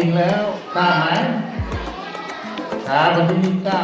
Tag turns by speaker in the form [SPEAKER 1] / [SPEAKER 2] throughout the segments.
[SPEAKER 1] ริงแล้วกล้าไหมกล้าวันที่ยี่สิบเก้า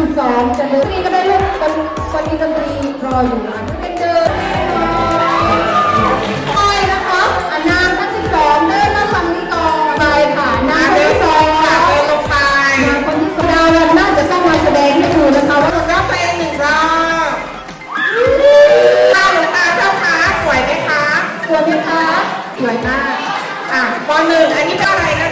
[SPEAKER 2] 12จะเลือกนี่ก็ได้เลืกคนคนดนตรีรออยู่นะเป็นเดินแน่นอนไปนะคะอันนามทั้ง12เดินมาฝั่งนี้ก่อไปค่ะนาน้งสองค่น
[SPEAKER 3] ลงไปนาม
[SPEAKER 2] คนที่สองดาวเรน่าจะต้องมาแสดงให้ดูนะคะว่า
[SPEAKER 3] เรเพลงหนึ่งรอบตาลงตาเจ้าคะสวยไหมคะ
[SPEAKER 2] สวยไหมคะสวยมาก
[SPEAKER 3] อะปหนึ่งอันนี้ก็อะไรนะ